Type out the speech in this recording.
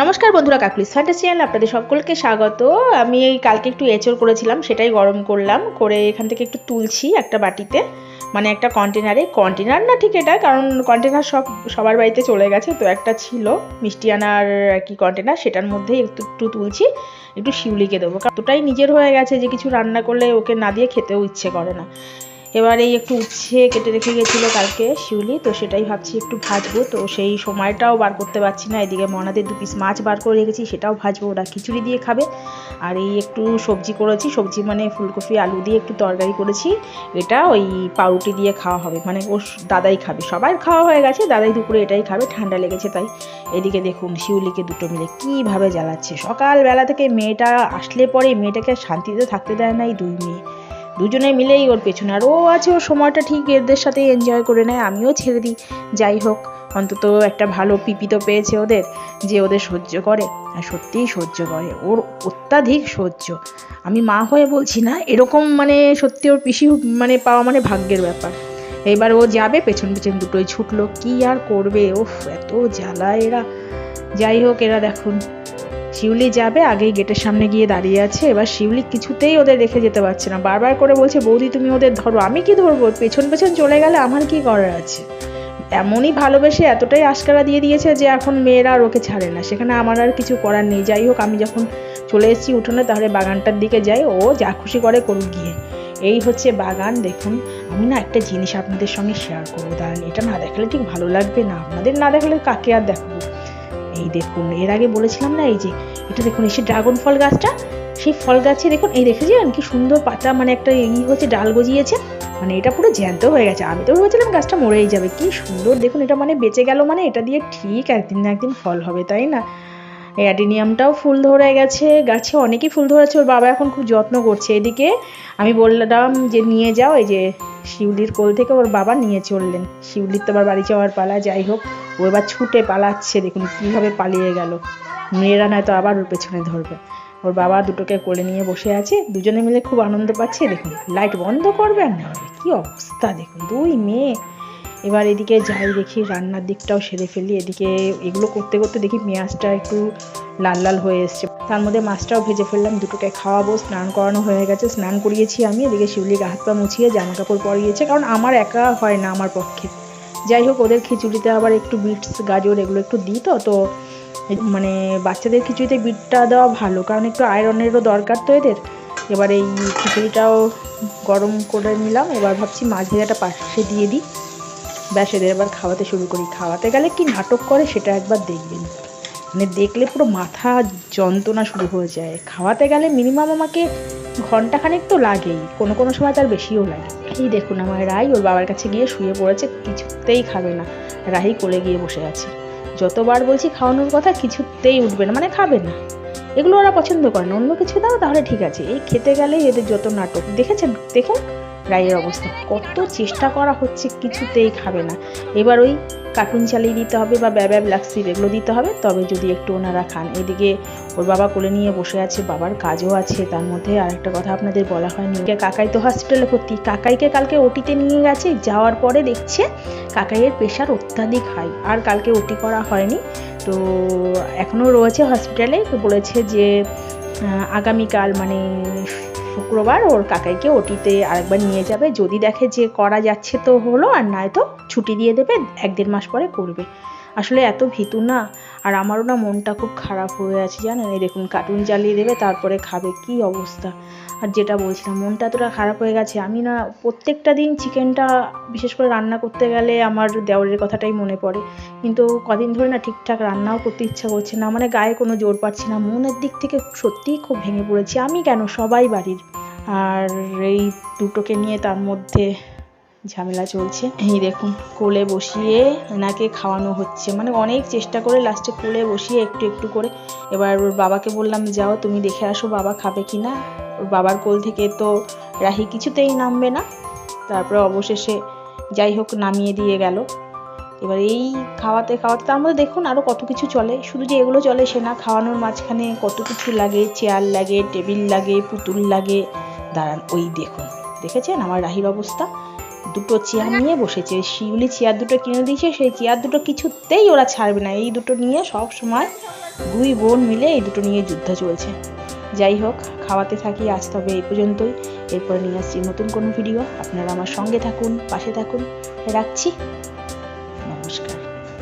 নমস্কার বন্ধুরা Kokkalis fantasy channel আপনাদের সকলকে স্বাগত। আমি এই কালকে একটু এঁচড় করেছিলাম, সেটাই গরম করলাম। করে এখান থেকে একটু তুলছি একটা বাটিতে মানে একটা কন্টেনারে কন্টেনার না ঠিক এটা, কারণ কন্টেনার সব সবার বাড়িতে চলে গেছে, তো একটা ছিল। মিষ্টি আনার কি কন্টেনার সেটার মধ্যেই একটু একটু তুলছি, একটু শিউলিকে দেবো। কারণ নিজের হয়ে গেছে যে কিছু রান্না করলে ওকে না দিয়ে খেতেও ইচ্ছে করে না। এবার এই একটু উচ্ছে কেটে রেখে গেছিল কালকে শিউলি, তো সেটাই ভাবছি একটু ভাজবো। তো সেই সময়টাও বার করতে পারছি না। এদিকে মনাদের দু পিস মাছ বার করে রেখেছি, সেটাও ভাজবো। ওরা খিচুড়ি দিয়ে খাবে। আর এই একটু সবজি করেছি। সবজি মানে ফুলকপি, আলু দিয়ে একটু তরকারি করেছি। এটা ওই পাউরুটি দিয়ে খাওয়া হবে। মানে ও দাদাই খাবে। সবার খাওয়া হয়ে গেছে। দাদাই দুপুরে এটাই খাবে। ঠান্ডা লেগেছে তাই। এদিকে দেখুন শিউলিকে দুটো মিলে কীভাবে জ্বালাচ্ছে। সকালবেলা থেকে মেয়েটা আসলে পরে মেয়েটাকে শান্তিতে থাকতে দেয় না এই দুই মেয়ে। দুজনে মিলেই ওর পেছনে। আর ও আছে, ওর সময়টা ঠিক, এদের সাথে এনজয় করে নেয়, আমিও ছেড়ে দিই। যাই হোক, অন্তত একটা ভালো পিপি তো পেয়েছে ওদের, যে ওদের সহ্য করে। আর সত্যিই সহ্য করে, ওর অত্যাধিক সহ্য। আমি মা হয়ে বলছি না, এরকম মানে সত্যি ওর পিসি মানে পাওয়া মানে ভাগ্যের ব্যাপার। এবার ও যাবে, পেছন পেছন দুটোই ছুটলো, কি আর করবে? ওফ এত জ্বালা এরা। যাই হোক, এরা দেখুন। শিউলি যাবে, আগেই গেটের সামনে গিয়ে দাঁড়িয়ে আছে। এবার শিউলি কিছুতেই ওদের রেখে যেতে পারছে না। বারবার করে বলছে, বৌদি, তুমি ওদের ধরো, আমি কি ধরবো? পেছন পেছন চলে গেলে আমার কি করার আছে? এমনই ভালোবেসে এতটাই আশকারা দিয়ে দিয়েছে যে এখন মেয়েরা আর ওকে ছাড়ে না। সেখানে আমার আর কিছু করার নেই। যাই হোক, আমি যখন চলে এসেছি উঠোনে, তাহলে বাগানটার দিকে যাই। ও যা খুশি করে করুক গিয়ে। এই হচ্ছে বাগান। দেখুন, আমি না একটা জিনিস আপনাদের সঙ্গে শেয়ার করব। দাঁড়ান, এটা না দেখালে ঠিক ভালো লাগবে না। আপনাদের না দেখালে কাকে আর দেখাবো? এই দেখুন, এর আগে বলেছিলাম না এই যে, এটা দেখুন, এই সে ড্রাগন ফল গাছটা, সেই ফল গাছে দেখুন, এই দেখেছেন কি সুন্দর পাতা মানে একটা ই হচ্ছে, ডাল গজিয়েছে মানে এটা পুরো জ্যান্ত হয়ে গেছে। আমি তো ভেবেছিলাম গাছটা মরেই যাবে, কি সুন্দর, দেখুন, এটা মানে বেঁচে গেল মানে এটা দিয়ে ঠিক একদিন না একদিন ফল হবে, তাই না? অ্যাডিনিয়ামটাও ফুল ধরে গেছে, গাছে অনেকই ফুল ধরেছে, ওর বাবা এখন খুব যত্ন করছে। এদিকে আমি বললাম যে নিয়ে যাও, এই যে শিউলির কোল থেকে ওর বাবা নিয়ে চললেন। শিউলির তো আবার বাড়ি যাওয়ার পালা, যাই হোক, ও এবার ছুটে পালাচ্ছে, দেখুন কীভাবে পালিয়ে গেল। মেয়েরা নয়তো আবার ওর পেছনে ধরবে। ওর বাবা দুটোকে কোলে নিয়ে বসে আছে, দুজনে মিলে খুব আনন্দ পাচ্ছে, দেখুন, লাইট বন্ধ করবে আর না কি অবস্থা, দেখুন, দুই মেয়ে এবার এদিকে যাই দেখি, রান্নার দিকটাও সেরে ফেলি। এদিকে এগুলো করতে করতে দেখি পেঁয়াজটা একটু লাল লাল হয়ে এসছে। তার মধ্যে মাছটাও ভেজে ফেললাম, দুটোকে খাওয়াবো, স্নান করানো হয়ে গেছে। স্নান করিয়েছি আমি, এদিকে শিউলি হাত পা মুছিয়ে জামা কাপড় পরিয়েছে, কারণ আমার একা হয় না আমার পক্ষে। যাই হোক, ওদের খিচুড়িতে আবার একটু বিটস, গাজর এগুলো একটু দিই তো তো মানে বাচ্চাদের খিচুড়িতে বিটটা দেওয়া ভালো, কারণ একটু আয়রনেরও দরকার তো এদের। এবার এই খিচুড়িটাও গরম করে নিলাম, এবার ভাবছি মাছ ভেজাটা পাশে দিয়ে দিই। ব্যাস, এদের এবার খাওয়াতে শুরু করি। খাওয়াতে গেলে কি নাটক করে সেটা একবার দেখবেন। মানে দেখলে পুরো মাথা যন্ত্রণা শুরু হয়ে যায়। খাওয়াতে গেলে মিনিমাম আমাকে ঘন্টাখানেক তো লাগেই, কোনো কোনো সময় তার বেশিও লাগে। এই দেখুন আমার রাই, ওর বাবার কাছে গিয়ে শুয়ে পড়েছে, কিছুতেই খাবে না। রাহি কোলে গিয়ে বসে আছে। যতবার বলছি খাওয়ানোর কথা, কিছুতেই উঠবে না মানে খাবে না। এগুলো ওরা পছন্দ করে না। অন্য কিছু দাও, তাহলে ঠিক আছে। এই খেতে গেলেই এদের যত নাটক। দেখেছেন? দেখুন। রায়ের অবস্থা। কত চেষ্টা করা হচ্ছে, কিছুতেই খাবে না। এবার ওই কার্টুন চালিয়ে দিতে হবে বা ব্যাব লাক্সির এগুলো দিতে হবে। তবে যদি একটু ওনারা খান। এদিকে ওর বাবা কোলে নিয়ে বসে আছে, বাবার কাজও আছে, তার মধ্যে আর একটা কথা আপনাদের বলা হয়নি। কাকাই তো হসপিটালে ভর্তি। কাকাইকে কালকে ওটিতে নিয়ে গেছে, যাওয়ার পরে দেখছে কাকাইয়ের প্রেশার অত্যাধিক হাই আর কালকে ওটি করা হয়নি। তো এখনও রয়েছে হসপিটালে বলেছে যে আগামীকাল মানে শুক্রবার ওর কাকাইকে ওটিতে আরেকবার নিয়ে যাবে। যদি দেখে যে করা যাচ্ছে তো হলো, আর নয়তো ছুটি দিয়ে দেবে, এক দেড় মাস পরে করবে। আসলে এত ভীতু না? আর আমারও না মনটা খুব খারাপ হয়ে আছে জানেন? এই দেখুন কার্টুন চালিয়ে দেবে, তারপরে খাবে, কি অবস্থা? আর যেটা বলছিলাম, মনটা এতটা খারাপ হয়ে গেছে, আমি না প্রত্যেকটা দিন চিকেনটা বিশেষ করে রান্না করতে গেলে আমার দেওরের কথাটাই মনে পড়ে। কিন্তু কদিন ধরে না ঠিকঠাক রান্নাও করতে ইচ্ছা করছে না মানে গায়ে কোনো জোর পাচ্ছি না, মনের দিক থেকে সত্যিই খুব ভেঙে পড়েছি। আমি কেন? সবাই বাড়ির। আর এই দুটোকে নিয়ে তার মধ্যে ঝামেলা চলছে। এই দেখুন, কোলে বসিয়ে এনাকে খাওয়ানো হচ্ছে। মানে অনেক চেষ্টা করে লাস্টে কোলে বসিয়ে একটু একটু করে। এবার ওর বাবাকে বললাম, যাও, তুমি দেখে আসো বাবা খাবে কি না ওর বাবার কোল থেকে তো রাহি কিছুতেই নামবে না। তারপরে অবশেষে যাই হোক নামিয়ে দিয়ে গেল। এবার এই খাওয়াতে খাওয়াতে তার মধ্যে দেখুন আরও কত কিছু চলে। শুধু যে এগুলো চলে, সে না খাওয়ানোর মাঝখানে কত কিছু লাগে। চেয়ার লাগে, টেবিল লাগে, পুতুল লাগে। দাঁড়ান, ওই দেখুন। দেখেছেন আমার রাহির অবস্থা? দুটো চেয়ার নিয়ে বসেছে। শিউলি চেয়ার দুটো কিনে দিয়েছে, সেই চেয়ার দুটো কিছুতেই ওরা ছাড়বে না। এই দুটো নিয়ে সব সময় দুই বোন মিলে এই দুটো নিয়ে যুদ্ধ চলছে। যাই হোক, খাওয়াতে থাকি, আজ তবে এই পর্যন্তই। এরপরে নিয়ে আসছি নতুন কোনো ভিডিও আপনারা আমার সঙ্গে থাকুন, পাশে থাকুন। রাখছি।